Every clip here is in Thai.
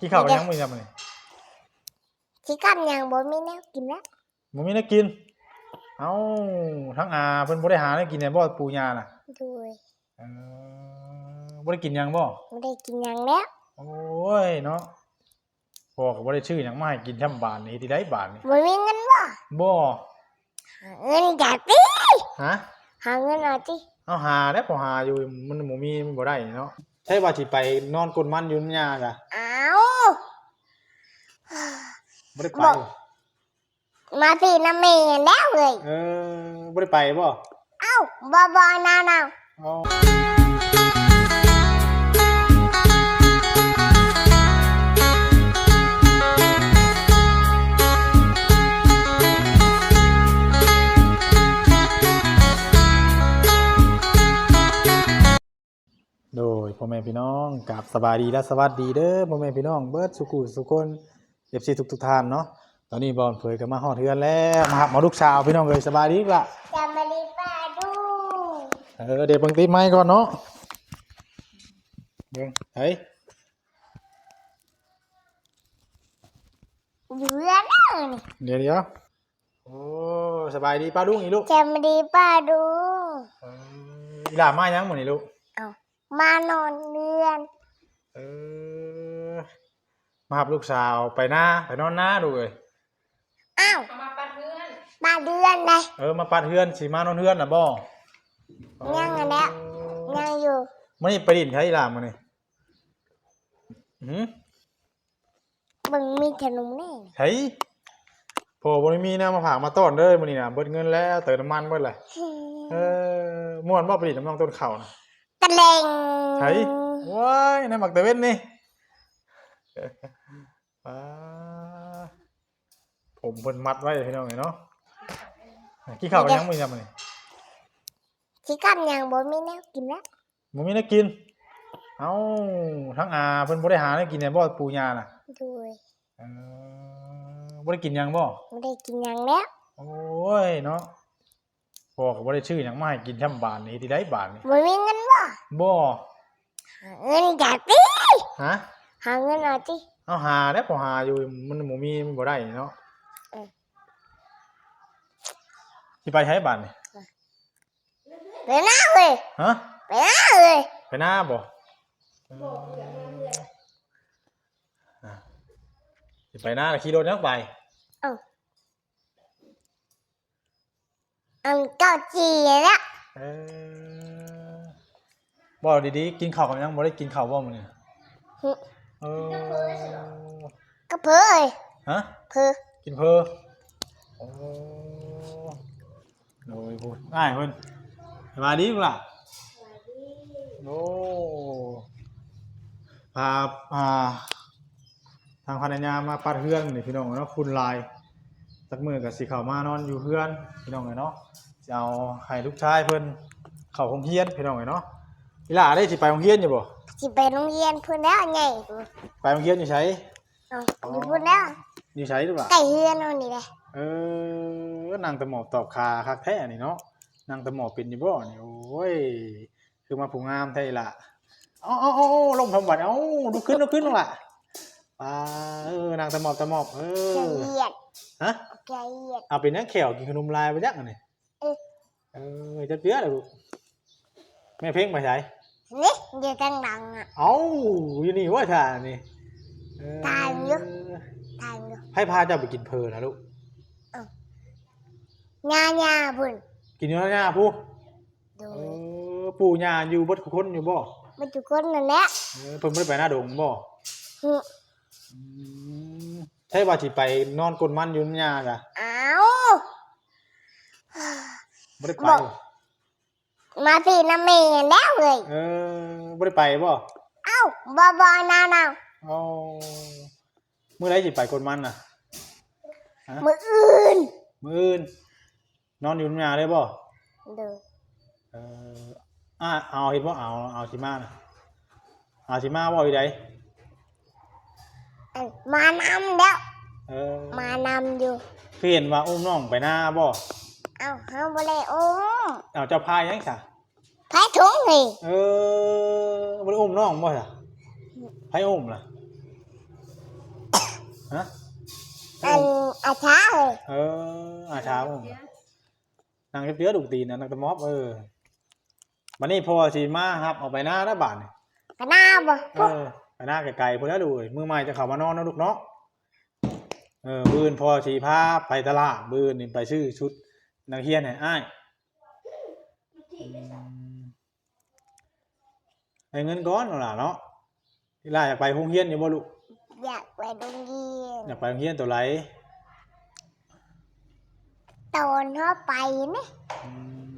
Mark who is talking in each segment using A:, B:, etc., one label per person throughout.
A: กินข้าวกันยังมื้อนี้มื้อนี้
B: สิกลับยังบ่มีแนวกินแล้ว
A: บ่มีแนวกิน เอ้าทั้งอาเพิ่นบ่ได้หาแนวกินแหน่บ่ปู่ย่าน่ะ
B: โดย
A: เออบ่ได้กินหยังบ่
B: บ่ได้กินหยังแล้ว
A: โอ้ยเนาะพ่อก็บ่ได้ชื่อหยังมาให้กินแทำบานนี่ที่ได้บานนี่
B: บ่มีเงินบ่
A: บ่
B: หาเงินจากติ
A: ฮะ
B: หาเงินเอาติ
A: เอาหาแล้วพอหาอยู่มันบ่มีมันบ่ได้เนาะใช่ว่าสิไปนอนกลนมันอยู่นำยากะ
B: อ้าว
A: บ่ได้ไป
B: บอกมาสิน้ำแม่แล้วเลย
A: เออบ่ได้ไปบ่
B: เอ้าบ่บ่นาว
A: เอาโดยพ่อแม่พี่น้องกับสบายดีและสวัสดีเด้อพ่อแม่พี่น้องเบิดสุขุสุคน เอฟซีทุกทุกๆท่านเนาะตอนนี้บอลเผยกันมาฮอดเทือนแล้วมาหับหมาลูกสาวพี่น้องเลยสบายดีละ
B: ๆจะมาลีป้าดู
A: เออเดี๋ยวเบิ่งติไม้ก่อนเนาะเบิ่งเฮ้ย
B: อยู่เรือนแล้วนี่
A: เดี๋ยวเดี๋ยวโอ้สบายดีป้าลุงอีลูก
B: จะมาลีป้าดู
A: เอออีหลามายังหมดนี่ลูก
B: เอ้ามานอนเรือน
A: เออ มาหับลูกสาวไปหน้าไปนอนหน้าดูเลย
B: อ้าว
C: เอามาปัดเพื่อน
B: ป้าเดือนเลย
A: เออมาปัดเฮือนสิมานอนเฮือนน่ะบ่
B: ยังอันเนี้ยยังอยู่
A: มื้อนี้ไปดินใช้อีหลามื้อนี้หือ
B: มึงมีขนมแน่
A: เฮ้ยพอบ่ได้มีแนวมาผากมาต้อนเด้อมื้อนี้น่ะเบิดเงินแล้วเติมน้ำมันเบิดเลยเออม่วนบ่ไปดินน้ำน้องต้นข้าวน่ะ
B: ตะเลง
A: เฮ้ยว้ายในหมักตะเว้นนี่ป้า ผมเพิ่นมัดไว้พี่น้องเอ้ยเนาะกินข้าวกันยังมื้อนี้มื้อนี้
B: สิกลับยังบ่มีแนวกินแล้ว
A: บ่มีแนวกิน เอ้าทั้งอาเพิ่นบ่ได้หาแนวกินแหน่บ่ปู่ย่าน่ะ
B: โดย
A: เออบ่ได้กินหยังบ่
B: บ่ได้กินหยังแล้ว
A: โอ้ยเนาะพ่อก็บ่ได้ชื่อหยังมาให้กินแทำบานนี่ที่ได้บานนี่
B: บ่มีเงินบ่
A: บ่
B: หาเงินจากติ
A: ฮะ
B: หาเงินเอาติ
A: เอาหาแล้วพอหาอยู่มันบ่มีมันบ่ได้เนาะ
B: เออ
A: สิไปใช้บานนี่
B: ไปหน้าเลย
A: ฮะ
B: ไปหน้าเลย
A: ไปหน้าบ่อะสิไปหน้าแล้วขี่รถยังไป
B: อันเก้าจีแล้ว
A: เออบ่ดีๆกินข้าวกันยังบ่ได้กินข้าวบ่มื้อนี้ เออ
B: ก็เพื่อเอ้ย
A: ฮะ
B: เพื่อ
A: กินเพอโอ้โดยพูดง่ายเพิ่นสบายดีมั้งล่ะโอ้พาพาทางภรรยามาปัดเฮือนนี่พี่น้องเนาะคุณลายสักมือกับสิเข้ามานอนอยู่เฮือนพี่น้องเนาะจะเอาให้ลูกชายเพิ่นเข้าโรงเรียนพี่น้องเนาะอีหล่าได้สิไปโรงเรียนอยู่บ่
B: สิไปโรงเรียนพุ่นแล้วไง
A: ไปโรงเรียนอยู่ไส
B: เอาอยู่พุ่นแล้ว
A: อยู่ไสหรือเปล่า
B: ใกล้เฮือนเอานี่แหละ
A: เออนางตะหมอบตอบคาคักแท้นี่เนาะนางตะหมอบเป็นอยู่บ่นี่โอ้ยคือมาผู้งามแท้ล่ะเอาเอาเอาเอาลงทำบัดเอาลุกขึ้นลุกขึ้นลงล่ะอ่าเออนางตะหมอบตะหมอบเอ
B: ใจ
A: อ
B: เยียด
A: ฮะ
B: ใจเยียด
A: เอาเป็นนักแขวกินขนมลายไปจักอันนี่
B: เอ๊ะ
A: เออจะเปี้ยเลยลูกแม่เพ่งไปใช้
B: นี่เดี๋ยวตั้งดังอะ
A: เอ้าอยู่นี่ว่าท่านี่เออ
B: ตายอยู่ทางอยู่
A: ให้พาเจ้าไปกินเพลินนะลูก
B: ญาญาพุ่น
A: กินเนื้อย่างผู้
B: ดู
A: เออปู่ย่าอยู่บดคนอยู่บ่
B: มาทุกคนนั่นแหละ
A: เออเพิ่นบ่ได้ไปหน้าดงบ่
B: หึ
A: อืมใช่ว่าสิไปนอนกลนมันอยู่นำยากะ
B: อ้าว
A: บ่ได้ไป
B: บอก มาสิน้ำแม่แล้วเลย
A: เออบ่ได้ไปบ่
B: เอ้าบ่บ่นาว
A: เอามื้อใดสิไปกลนมันน่ะ
B: ๆมืออื่น
A: มื้ออื่นนอนอยู่นำยาได้บ่
B: ดู
A: เอออ่าเอาเฮ็ดบ่เอาเอาสิมาน่ะเอาสิมาบ่อีใด
B: อันมานำแล้ว
A: เออ
B: มานำอยู่
A: คือเห็นว่าอุ้มน้องไปหน้าบ่
B: เอ้าเฮาบ่ได้อุ้ม
A: เอาเจ้าพายยังซะ
B: ไผถุงนี่
A: เออบ่ได้อุ้มน้องบ่ซะไผอุ้มล่ะฮะ
B: อันอาช้าเลย
A: เอออาเช้าผมนางเปี้ยดุกตีนนะนางตะมอบเออวันนี้พอสีมาครับเอาไปหน้าหน้าบ้านนี่
B: กระนาบ่
A: เออไปหน้าไกลๆพอแล้วดูเอ้ยมือใหม่จะเข้ามานอนเนาะลูกเนาะเออบืนพอสีผ้าไปตลาดบืนนี่ไปซื้อชุด นักเรียนให้อ้ายอืมให้เงินก้อนเอาล่ะเนาะที่ล่าอยากไปโรงเรียนอยู่บ่ลูก
B: อยากไปโรงเรียน
A: อยากไปโรงเรียนตัวไร
B: ตอนเขาไปนี่
A: อืม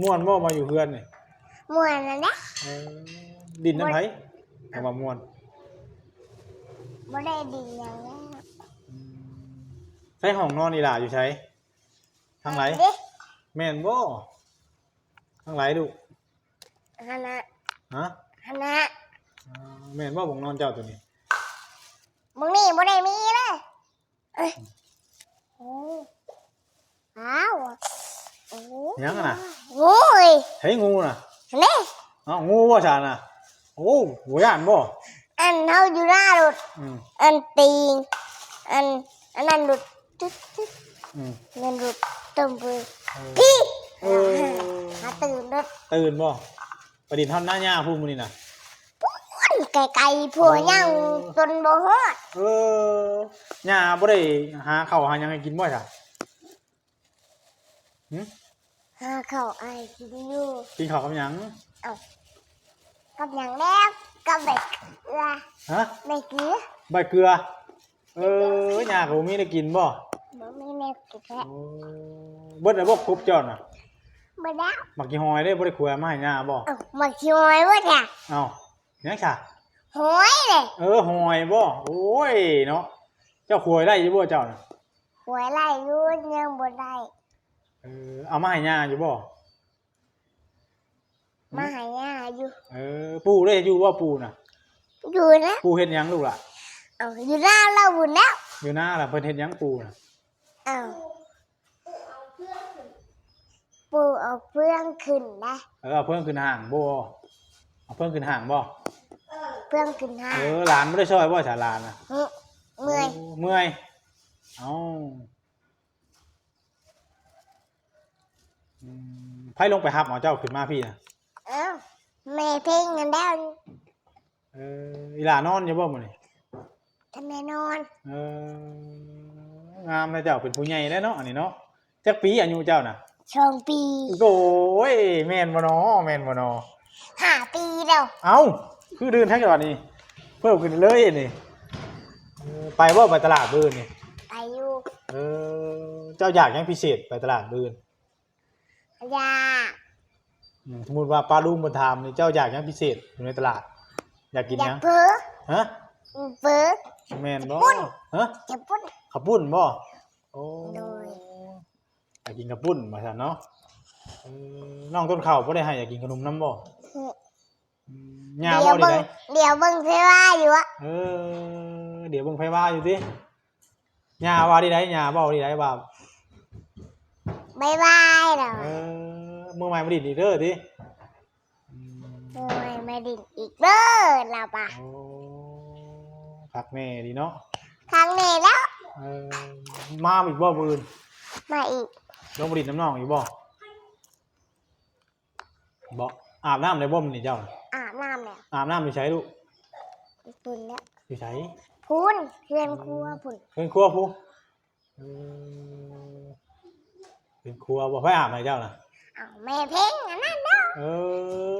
A: ม่วนบ่มาอยู่เพื่อนนี่
B: มวนนะนะ
A: เออดินน้ำไผเอามาม่วน
B: บ่ได้ดีอย่างนี้
A: ใช้ห้องนอนนี่ล่ะอยู่ใช้ ทางไหน
B: เด้
A: แม่นบ่ทางไหนลูก
B: ฮานะ
A: ฮะ
B: ฮานะ
A: อ่าแม่นบ่ผมนอนเจ้าตัวนี้
B: มึงนี่บ่ได้มีเลยเอ้ยโอ้อ้าวโอ้
A: ยังอะน่ะ
B: โอ้ย
A: ใช้งูน่ะ
B: นี่
A: เอ้างูบ่ชาน่ะโอ้บ่ย่านบ่
B: อันเฮาอยู่หน้ารถ
A: อืม
B: อันตีงอันอันนั้นหลุดตึ๊ดตึ๊ด
A: อืม
B: เงินหลุด ตึมปืน
A: เออ
B: พี่
A: เออ
B: หาตื่นรถ
A: ตื่นบ่ประดิษฐ์ท่อนหน้าหญ้าพูดมื้อนี่น่ะ
B: มันไกลๆผัวยังจนบ่ฮอด
A: เออหญ้าบ่ได้หาข้าวหาหยังให้กินบ่จ้ะหึ
B: หาข้าวไอายกินอยู่
A: กินข้าวกับหยัง
B: กับอย่างแล้วกับใบเกลือ
A: ฮะ
B: ใบเกลือ
A: ใบเกลือ เออหญ้าก็บ่มีได้กินบ่
B: บ่มีแนวกินแล้ว
A: โอ้เบิดแล้วบ่ครบเจ้าน่ะ
B: บ่แล้ว
A: มักกี่หอยได้บ่ได้ขวยมาให้หญ้าบ่
B: เอ้ามาคิวไว้บ่จ้ะ
A: เอ้ายังค่ะ
B: หอยเลย
A: เออหอยบ่โอ้ยเนาะเจ้าขวยได้อยู่บ่เจ้าน่ะ
B: หวยไล่อยู่ยังบ่ได้
A: เออเอามาให้หญ้าอยู่บ่
B: มาหาย่าอยู่
A: เออปู่ได้อยู่บ่ปู่น่ะ
B: อยู่นะ
A: ปู่เฮ็ดหยังลูกล่ะ
B: เอ้าอยู่หน้าเราบุญแล้ว
A: อยู่หน้าล่ะเพิ่นเฮ็ดหยังปู่น่ะ
B: เอ้าปูเอาเพื่องขึ้นนะ
A: เออเอาเพิ่นขึ้นห่างบ่เอาเพิ่นขึ้นห่างบ่
B: เพื่องขึ้นห้า
A: เออหลานบ่ได้ช่วยบ่ฉาหลานน่ะ
B: หึเมื่อย
A: โเมื่อยเอ้าอืมไผลงไปรับเอาเจ้าขึ้นมาพี่น่ะ
B: เอ้าแม่เพ่งกันแล้ว
A: เอออีหลานอนอยู่บ่มื้อนี้
B: ทำไมนอน
A: เออ งามนะเจ้าเป็นผู้ใหญ่แล้วเนาะอันนี้เนาะจักปีอายุเจ้าน่ะ
B: ชองปี
A: โอ้ยแม่นบ่เนาะแม่นบ่เนาะ
B: ห้าปีแล้ว
A: เอ้าคือเดินทั้งจังหวัดนี่เพิ่มขึ้นเลยนี่เออไปบ่ไปตลาดบื้นนี่
B: อายุ
A: เออเจ้าอยากหยังพิเศษไปตลาดบื้น
B: ยา
A: อืมสมมุติว่าป้าลุงบ่ถามนี่เจ้าอยากหยังพิเศษอยู่ในตลาด อยากกิน
B: อ
A: ห
B: ยา
A: ยั
B: ก
A: ง
B: เพ้อ
A: ฮะ
B: เพ้อ
A: แม่นบ่
B: ปุ้น
A: ฮะ
B: จะปุ้น
A: ข้าวปุ้นบ่โอ้
B: โดย
A: อยากกินข้าวปุ้นว่าซั่นเนาะเออน้องต้นข้าวบ่ได้ให้อยากกินขนมน้ำบ่
B: หึ
A: อืมย่า
B: เดี๋ยว
A: บ่ได้
B: เบิ่ง
A: ได
B: เดี๋ยวเบิ่งเพว่าอยู่อะ
A: เออ เดี๋ยวเบิ่งไผว่าอยู่ติย่าว่าดีไดย่าเว้าดีไดว่า
B: บายบายเด้อ
A: เออมือใหม่มาดิดอีกเด้อติอืม
B: โอ้ยไม่ดิ่งอีกเด้อเราปะ
A: โอ้คักแม่ดีเนาะ
B: ครั้งนี้แล้ว
A: เออมาอีกบ่มื้ออื่น
B: มาอีก
A: ลงมาดิดน้ำน้องอีกบ่บ่อาบน้ำได้บ่มื้อนี้เจ้า
B: อาบน้ำแล้ว
A: อาบน้ำอยู่ไสลูก
B: ปุ่นแล้ว
A: อยู่ไส
B: พุนเพื่อนครัวพุ่น
A: เป็นครัวผู้เออเป็นครัวบ่ไผอาบให้เจ้าน่ะ
B: เอาแม่เพ่งอันนั้นเด้อ
A: เอ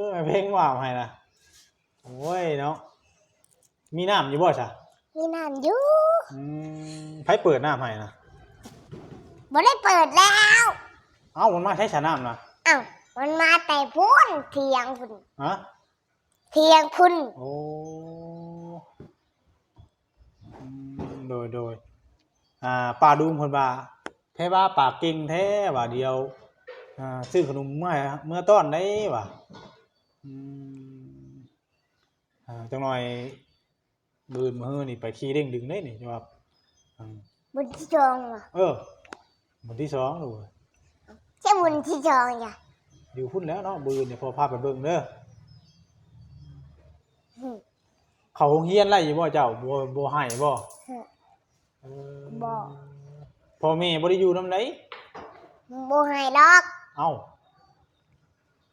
A: อไอ้เพลงว่าให้นะโอ้ยเนาะมีน้ำอยู่บ่จ้ะ
B: มีน้ำอยู่
A: อืมไผเปิดน้ำให้นะ
B: บ่ได้เปิดแล้ว
A: เอ้ามันมาใช้ฉาน้ำนะ
B: เอ้ามันมาแต่พุนเทียงพุ่น
A: ฮะ
B: เทียงพุ่น
A: โอ้อืมโดยโดยอ่าป้าดุงเพิ่นว่าแท้ว่าปากเก่งแท้ว่าเดียวอ่าซื้อขนมเมื่อเมื่อต้อนได้ว่าอืมอ่าจังหน่อย บืนมื้อนี่ไปขี่เร่งดึงได้นี่จังว่าอืม
B: บุญที่จองว่ะ
A: เออวันที่สองดู
B: ใช่บุญที่จองจ้ะ
A: อยู่พุ่นแล้วเนาะบืนเนี่ยพอพาไปเบิ่งเด้อ
B: หึ
A: เขาโรงเรียนไล่อยู่บ่เจ้าบ่บ่ให้บ่
B: หึ
A: เออ
B: บ่
A: พ่อแม่บ่ได้อยู่นำได
B: บ่ให้ดอก
A: เอ้า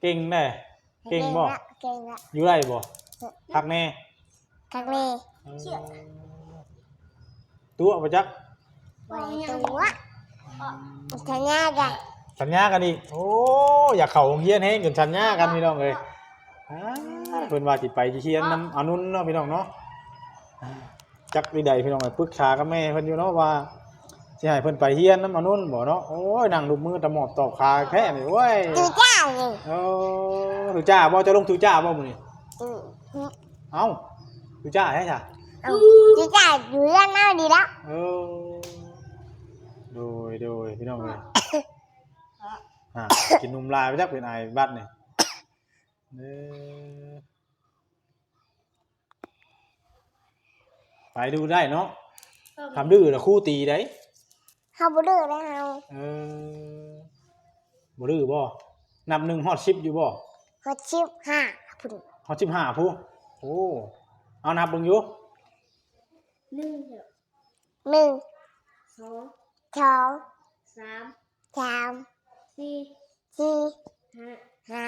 A: เก่งแน่เก่งบ่
B: ละเก่งละ
A: อยู่ได้บ่พักแน่
B: คักนี้
A: ตัวบ่จัก
B: ไว้ตัวสัญญากัน
A: สัญญากันอีกโอ้อยากเข้าโรงเรียนแฮงจนสัญญากันพี่น้องเอ้ยอ่าเพิ่นว่าสิไปสิเรียนนำอนุนเนาะพี่น้องเนาะอ่าจักวิใดพี่น้องเอ้ยปรึกษากับแม่เพิ่นอยู่เนาะว่าสิให้เพิ่นไปเรียนนำอนุนบ่เนาะโอ้ยนั่งลูบมือตะหมอบตอบคาแค่นี่โอ้ย
B: จูจ้านี่
A: เออถูจ้าบ่จะลงถูจ้าบ่มื้อนี้
B: อืม
A: เอ้าถูจ้าใช่จ้ะ
B: เอา จูจ้าอยู่ด้านหน้าดีแล้ว
A: เออโดยโดยพี่น้องเอ้ยอ่ากินนมลายไปจักเป็นไอบัดนี่เด้อไปดูได้เนาะทำดื้อแล้วครู่ตีได้
B: เฮาบ่ดื้อแล้วเฮา
A: เออบ่ดื้อบ่นับหนึ่งฮอดสิบอยู่บ่
B: เฮาชิบห้าพุ่น
A: ฮอดสิบห้าผู้โอ้เอานับเบิ่งอยู่
B: หนึ่งหนึ่ง
C: สอง
B: สอง
C: สาม
B: สาม
C: สี่
B: สี่
C: ห้า
B: ห้า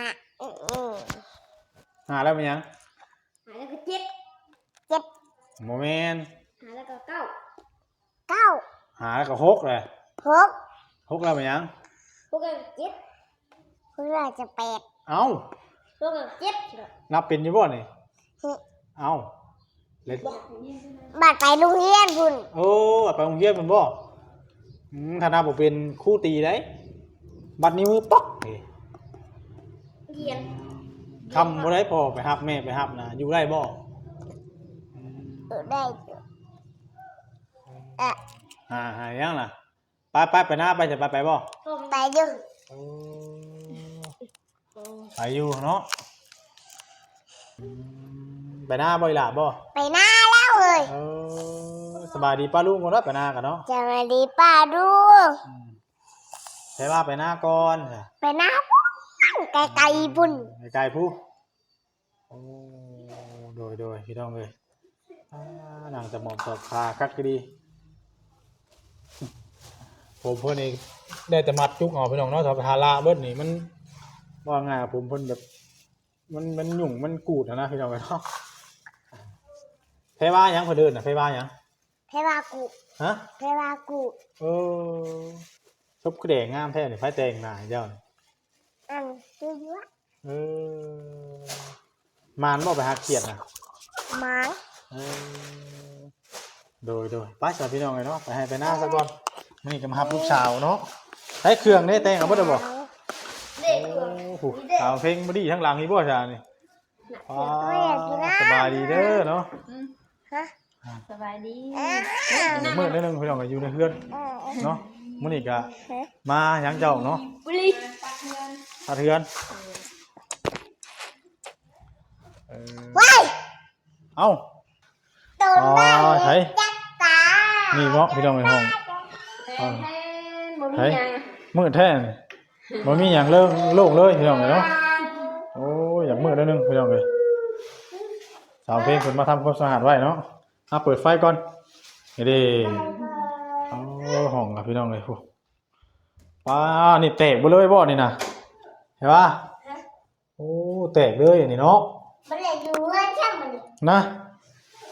A: หาแล้วเป็นหยัง
C: หาแล้วก็เจ็ด
B: เจ็ด
A: โมเมน
C: หาแล้วก็เก้า
B: เก้า
A: หาแล้วก็หกเลย
B: หก
A: หกแล้วเป็นหยัง
C: พวกกันเจ็ด
B: เพื่อจะแปด
A: เอ้า
C: พวกกันเจ็ด
A: นับเป็นยู่บ่นี่
B: หึ
A: เอ้า เล็ด
B: บัดไปโรงเรียนพุ่น
A: โอ้ไปโรงเรียนมันบ่อืมถ้านับบ่เป็นครู่ตีได้บัดนี้มือป๊อกนี่
C: เรียน
A: คำบ่ได้พอไปฮับแม่ไปฮับนะอยู่ได้บ่
B: เออได้อยู่เอะ
A: หาหายังล่ะไปไปไปหน้าไปจะไปไปบ่
C: พวก
B: ไปอยู่
A: ไปอยู่เนาะอืม ไปหน้าบ่อีหล่ะบ่
B: ไปหน้าแล้วเลย
A: เออสบายดีป้าลุงก่อนเนาะไปหน้ากันเนาะ
B: จะมาดีป้าดู
A: อืมใช่ว่าไปหน้าก่อนจ้ะ
B: ไปหน้าพุ่นไกลๆพุ่น
A: ไกลๆผู้โอ้โดยโดยพี่น้องเลยอ่านางจะหมอบตอบคาคักก็ดีผมเพิ่นเองได้แต่มัดจุกเอาพี่น้องเนาะถ้าทาราเบิดนี่มันว่าไงอะผมเพิ่นแบบ มันมันหยุ่งมันกูดอะนะพี่น้องเอ้ยเนาะเพว่าหยังเพิ่นเดินน่ะเพว่าหยัง
B: เพวากุ
A: ฮะ
B: เพวากุ
A: เออชบกระแดงงามแท้นี่ไฟแตงหน้าเจ้านี่
B: อันคือยวะ
A: เออมานบ่ไปหาเขียดน่ะ
B: หมัง
A: เออโดยโดยไปสาพี่น้องเลยเนาะไปให้ไปหน้าซะก่อนนี่ก็มาหับลูกสาวเนาะใช้เครื่องนี่แต่งเอาบ่ได้บ่
C: เด็ก
A: โอ้โหสาวเพลงบ่ดีทั้งหลังนี่บ่ซานี่อ๋อสบายดีเด้อเนาะ
B: ฮะ
C: สบายดี
B: อ่า
A: มื้อนิดนึงพี่น้องก็อยู่ในเฮือน
B: เออ
A: เนาะมื้อนี้ก็มาหยังเจ้าเนาะ
C: บุรี
A: พาเทือนเออ
B: ว้าย
A: เอ้า
B: ตูนได้
A: อ๋อใช่
B: จักตา
A: นี่เนาะพี่น้องในห้อง
C: แทนบ่มีหยัง
A: มืดแท้นี่บ่มีหยังเลิกโล่งเลยพี่น้องเอ้ยเนาะโอ้ยอยากมืดแล้วนึงพี่น้องเลยสาวเพลงคนมาทำความสะอาดไว้เนาะอะเปิดไฟก่อนนี่ดิโอ้ห้องกับพี่น้องเลยพูว้านี่แตกไปเลยบ่นี่นะเห็นปะโอ้แตกเลยอันนี่เนาะ
B: มันเลยอยู่เงื่อนช่างมันนี่
A: นะ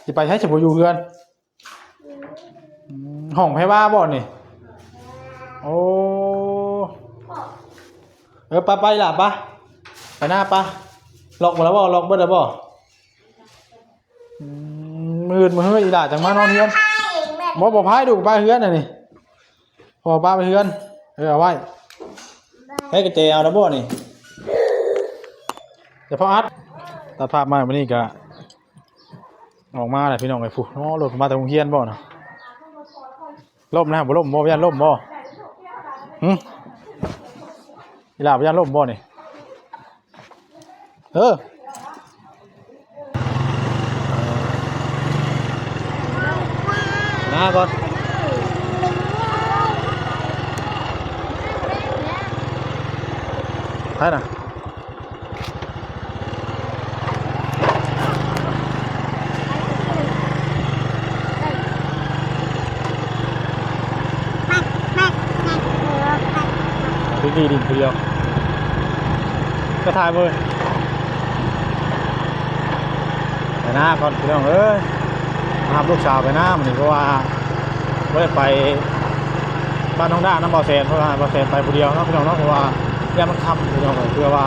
A: จะไปใช้เฉพาะอยู่เพื่อนอืมห้องไพ่บ้าบ่นี่โอ้เออไปไปล่ะปะไปหน้าปะล็อกหมดแล้วบ่ล็อกเบิดแล้วบ่อื มืดมือเฮ้ยอีหล่าจังมานอนเฮือน
B: ใช่แม่
A: บ่บ่พายดูป้าเฮือนน่ะนี่พอป้าไปเฮือนเออเอาไว้ให้กระเจเอาแล้วบ่นี่เดี๋ยวพออัดตัดภาพมาวันนี้ก็ออกมาแหละพี่น้องไอ้ฟูน้อรถมาแต่โรงเรียนบ่นะล่มนะบ่ล่มบ่ย่านล่มบ่หึอีหล่าบ่ย่านล่มบ่นี่เออ Nè con. Thấy nè Cái gì đỉnh thuyền Cái thai mươi Đấy nè con thuyền ơi. พี่น้องเอ้ยมาลูกสาวไปน้ามันนี่เพราะว่าไม่ได้ไปบ้านน้องด้าน้ำบ่อแสนเพราะว่าบ่อแสนไปผู้เดียวเนาะพี่น้องเนาะเพราะว่าย่ามันค่ำพี่น้องเอ้ยเพื่อว่า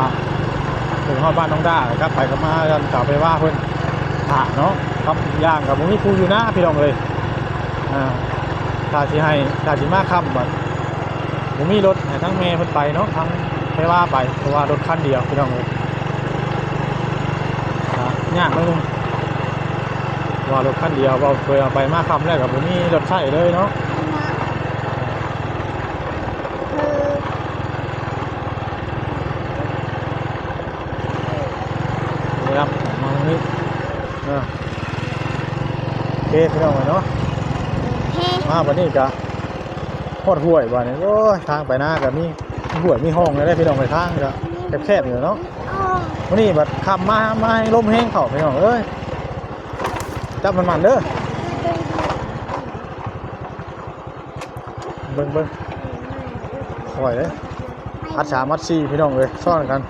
A: ถึงฮอดบ้านน้องด้าครับไปกับมากันกลับไปว่าเพิ่อนถ่าเนาะครับย่างกับมุ้งนี่ผู้อยู่หน้าพี่น้องเลยอ่าถ้าสิให้ถ้าสิมาค่ำบัดผมมีรถทั้งเมย์เพิ่นไปเนาะทั้งไปว่าไปเพราะว่ารถคันเดียวพี่น้องเลยอะยากไหมลุง ว่ารถคันเดียวเราเคยเอาไปมาคำแรกกับผมมีรถใช้เลยเนาะ
B: คือ
A: นี่ครับมาตรงนี้เออโอเคพี่น้องเลยเนาะ
B: เฮ้
A: มาวันนี้กะพอดห้วยบ่เนี่ยโอ้ยทางไปหน้ากับมีห้วยมีห้องเลยได้พี่น้องไปทางก็แคบๆอยู่เนาะ
B: อ๋อ
A: วันนี้บัดคำมามาให้ลมแห้งเข่าพี่น้องเอ้ย จับมันมันเด้อเบิ่งเบิ่งคอยเลยมัดสามัดสี่พี่น้องเลยซ่อนกัน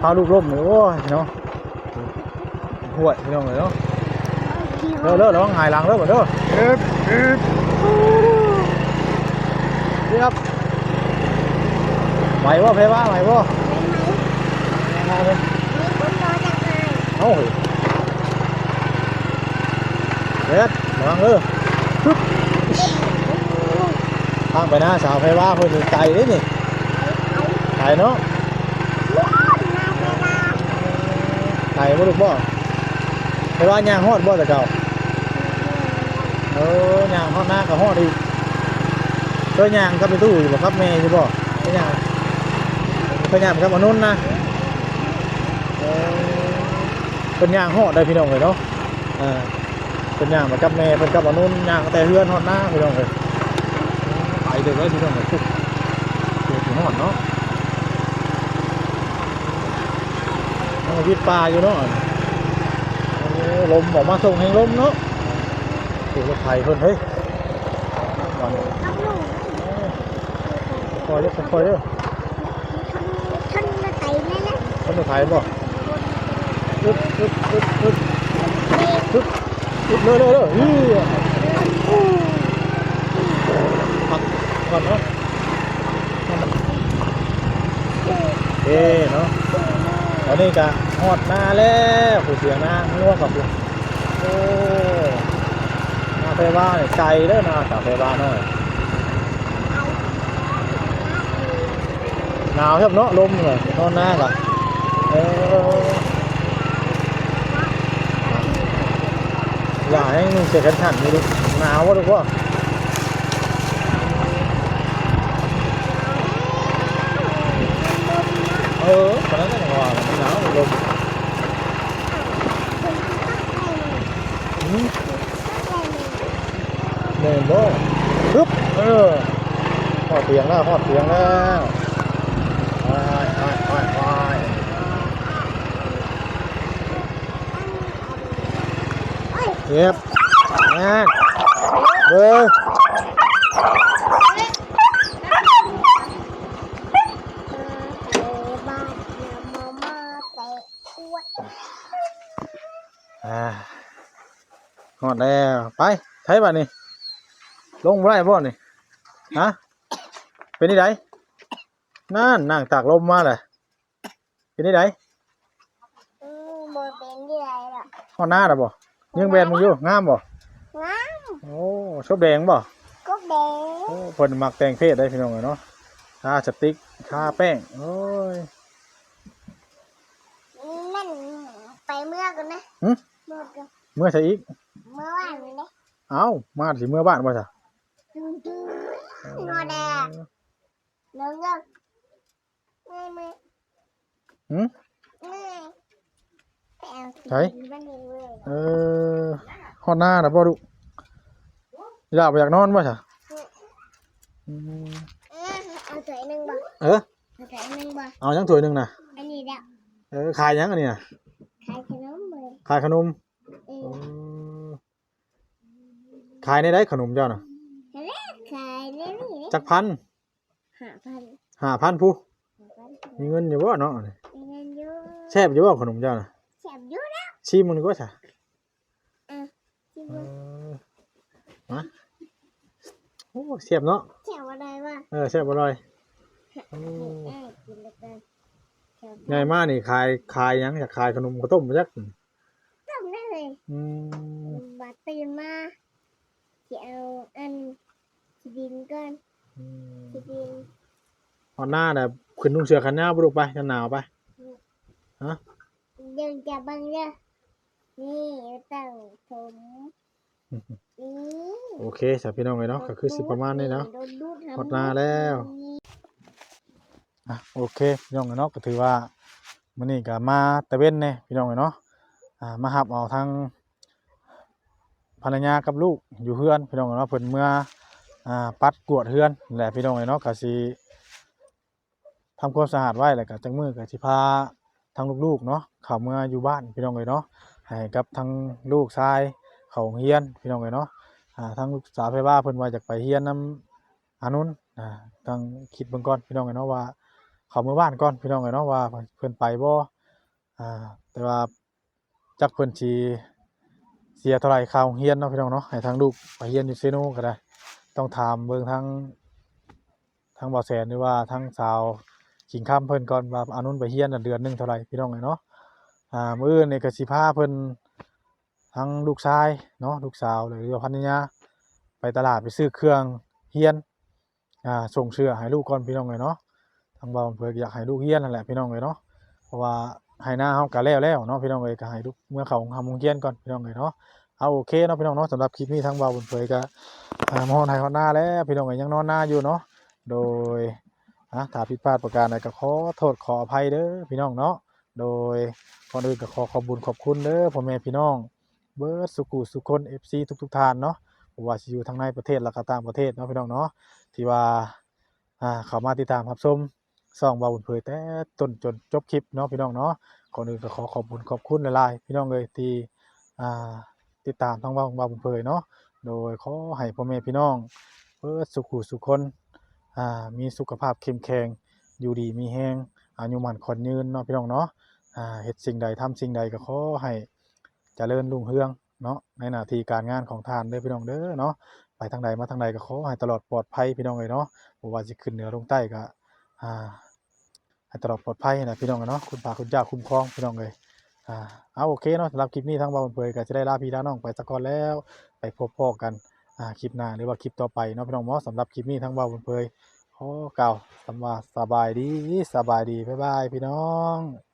A: พาลูกล่มเลยโอ้ยเนาะห่วยพี่น้องเลยเนาะเด้อเด้อระวังหายหลังเด้อบ่เด้อเอ๊บเอ๊บเรียบไหวบ่เพว่าไหวบ่มาเลย
B: มีคนรอจังไง
A: เอาเหรอ เด็ดระวังเด้อปึ๊บทางไปหน้าสาวไฟว่าเพิ่นอนไกลเด้นี่ไกลเนาะไกลบ่ลูกบ่ไฟว่ายางฮอดบ่แต่เก่าเออยางฮอดหน้าก็ฮอดอีกเคยยางกับไปตู้อยู่บ่ครับแม่อยู่บ่เคยยางเคยยางกับอนุนนะเป็นยางฮอดได้พี่น้องเลยเนาะอ่า เป็นย่างมากับแม่เพิ่นกับอนุนย่างแต่เฮือนฮอดหน้าพี่น้องเลยไปเด้อเว้ยพี่น้องเลยปุ๊บเดี๋ยวถึงฮอดเนาะมันก็วิดปลาอยู่เนาะโอ้ลมออกมาส่งให้ลมเนาะถูกรถไถเพิ่นเฮ้ยก่อน
B: ทำหนู
A: คอยเด้อคอยเด้อ
B: ท่านมาไต่แน่นะ
A: คนรถไถบ่อึ๊บอึ๊บอึ๊บอึ๊บอึ๊บอึ๊บ เร็วเร็วเร็วอี้พักก่อนเนาะเอ้เนาะตอนนี้ก็ฮอดมาแล้วผู้เสียงนาง่วงกับผู้โอ้นาเฟว่าไกลเด้อนาจากเฟว่าหน่อยหนาวครับเนาะลมเลยนอนหน้าก่อนเออ อย่าให้มึงเสียกันขันนี่ดูหนาววะทุกคนเออตอนนั้นก็ยังว่ามันหนาวลมอืมเนินบ่ปึ๊บเออพอดเตียงแล้วพอดเตียงแล้วไปไปไปไปเก็บแม่น เด้อ
B: บ้านมามาเตะอ้วน
A: อ่าหอดแล้วไปใช้บัตรนี่ลงบ่ได้บ่นี่ฮะเป็นนี่ไดนั่นนั่งตากลมมาเลยเป็นนี่ได
B: อืมโมเป็นที่ไรหรอก
A: หอดหน้าน่ะบ่ยังแบนมึงอยู่งามบ่
B: งาม
A: โอ้ชอบแดงบ่
B: ก็แดง
A: โอ้เพิ่นมักแต่งเพศได้พี่น้องเอ้ยเนาะทาสติ๊กทาแป้งโอ้ย
B: นั่นไปเมื่อกันนะ
A: หึ
B: เมื่อกัน
A: เมื่อใช่อีก
B: เมื่อวานนี้นะ
A: เอ้ามาสิเมื่อบ้านบ่ซะ
B: นอแดงเนื้อเงือกเมื่อยเมื่อย
A: หึ
B: เมื่อยไปเอาสี
A: ไหน
B: บ้านนี้เว้ย
A: เออหอดหน้าน่ะบ่ดุ อยากบ่อยากนอนบ่ซะอืม
B: เออเอาถ้วยหนึ่งบ่
A: เออ
B: เอาถ้วยหนึ่งบ่
A: เอายังถ้วยหนึงน่ะ
B: อันนี้แล้ว
A: เออขายยังอันนี้น่ะ
B: ขายขนมเลย
A: ขายขนม
B: เอ
A: เอ
B: อ
A: อขายในได้ขนมเจ้าน่ะ
B: ขายขายได้นี่
A: จักพัน
B: ห้าพัน
A: ห้าพันผู้มีเงินอยู่บ่เนาะ
B: เงินอยู่
A: แซ่บอยู่บ่ขนมเจ้าน่ะ
B: แฉบอยู่นะ
A: ชิมมันดีกว่าจ้ะ
B: ที่
A: เอ
B: ว่า
A: อมา โอ้เสียบเนาะ
B: แฉบอะไรวะ
A: เออแซ่บอร่อยโอ้
B: เอ้ยกินแล้วกันแฉบ
A: ง่ายมากนี่ขายขายหยังอยากขายขนมข้าวต้มมาจัก
B: จำได้เลย
A: อืม
B: บัดตื่นมาจะเอาอันที่ดินก่อน
A: อืม
B: ที่ดิน
A: เอาหน้าน่ะขึ้นนุ่งเสื้อกันหนาวบ่ลูกไปกันหนาวไป
B: เดินจะบังเด้อนี่ตั้งผมนี่
A: โอเคสาวพี่น้องเลยเนาะก็คือสิประมาณนี้เนาะ
B: โดนดูด
A: หมดหน้าแล้วอะโอเคพี่น้องเนาะก็ถือว่ามื้อนี้ก็มาตะเว้นแน่พี่น้องเนาะอ่ามาหับเอาทางภรรยากับลูกอยู่เฮือนพี่น้องเนาะเพิ่นเมื่ออ่าปัดกวาดเฮือนแหละพี่น้องเนาะก็สิทำความสะอาดไว้แล้วก็จังมือก็สิพาทางลูกๆเนาะเข้าเมื่ออยู่บ้านพี่น้องเนาะให้กับทางลูกชาย เขาเรียนพี่น้องเลยเนาะอ่าทางลูกสาวไผว่าเพิ่นว่าอยากไปเรียนนํอานุนอ่าต้องคิดเบิ่งก่อนพี่น้องเลยเนาะว่า เขาเมื่อบ้านก่อนพี่น้องเอ้ยเนาะว่าเพิ่นไปบ่อ่าแต่ว่าจักเพิ่นสิเสียเท่าไหร่ค่าเรียนเนาะพี่น้องเนาะให้ทางลูกไปเรียนอยู่เซโนก็ได้ต้องถามเบิ่งทางทางบ่อแสนหรือว่าทางสาวขิงข้ามเพิ่นก่อนว่าอานุนไปเรียนน่ะเดือนหนึงเท่าไหร่พี่น้องเอ้ยเนาะอ่ามื้ออื่นนี่ก็สิพาเพิ่น ทั้งลูกชายเนาะลูกสาวหรือว่าภรรยาไปตลาดไปซื้อเครื่องเรียนอ่าส่งเสื้อให้ลูกก่อนพี่น้องเอ้ยเนาะทางบ่าวอำเภออยากให้ลูกเรียนนั่นแหละพี่น้องเอ้ยเนาะเพราะว่าให้หน้าเฮาก็แล้วแล้วเนาะพี่น้องเอ้ยก็ให้ลูกเมื่อเขาทำโรงเรียนก่อนพี่น้องเอ้ยเนาะเอาโอเคเนาะพี่น้องเนาะสำหรับคลิปนี้ทางบ่าวอำเภอก็มอดให้ฮอดหน้าแล้วพี่น้องเอ้ยยังนอนหน้าอยู่เนาะโดยอะถ้าผิดพลาดประการใดก็ขอโทษขออภัยเด้อพี่น้องเนาะโดยก่อนอื่นก็ขอขอบคุญขอบคุณเด้อพ่อแม่พี่น้อง เบิร์ดสุขุสุคน FC ทุกๆท่านเนาะว่าสิอยู่ทางในประเทศและก็ต่างประเทศเนาะพี่น้องเนาะที่ว่าอ่าเขามาติดตามรับชมส่องบาบุญเผยแต่ต้นจนจบคลิปเนาะพี่น้องเนาะก่อนอื่นก็ขอขอบคุณขอบคุณหลายๆพี่น้องเลยที่อ่าติดตามทางบาบาบุญเผยเนาะโดยขอให้พ่อแม่พี่น้องเพื่อสุขุสุคนอ่ามีสุขภาพเข้มแข็งอยู่ดีมีแฮงอายุมันขอนยืนเนาะพี่น้องเนาะอ่าเฮ็ดสิ่งใดทำสิ่งใดก็ขอให้ จเจริญรุ่งเรืองเนาะในหน้าที่การงานของทานเด้อพี่น้องเด้อเนาะไปทางใดมาทางใดก็ขอให้ตลอดปลอดภัยพี่น้องเลยเนาะบ่ว่าสิขึ้นเหนือลงใต้ก็อ่าให้ตลอดปลอดภัยนะพี่น้องเนาะคุณพาคุณเจ้าคุ้มครองพี่น้องเลยอ่าเอาโอเคเนาะสำหรับคลิปนี้ทางบ้านเผยก็จะได้ลาพี่ลาน้องไปสักก่อนแล้ว ไปพบพ่อกันอ่าคลิปหน้าหรือว่าคลิปต่อไปเนาะพี่น้องเนาะสำหรับคลิปนี้ทางบ้านเผยขอกล่าวสำว่าสบายดีสบายดีบ๊ายบายพี่น้อง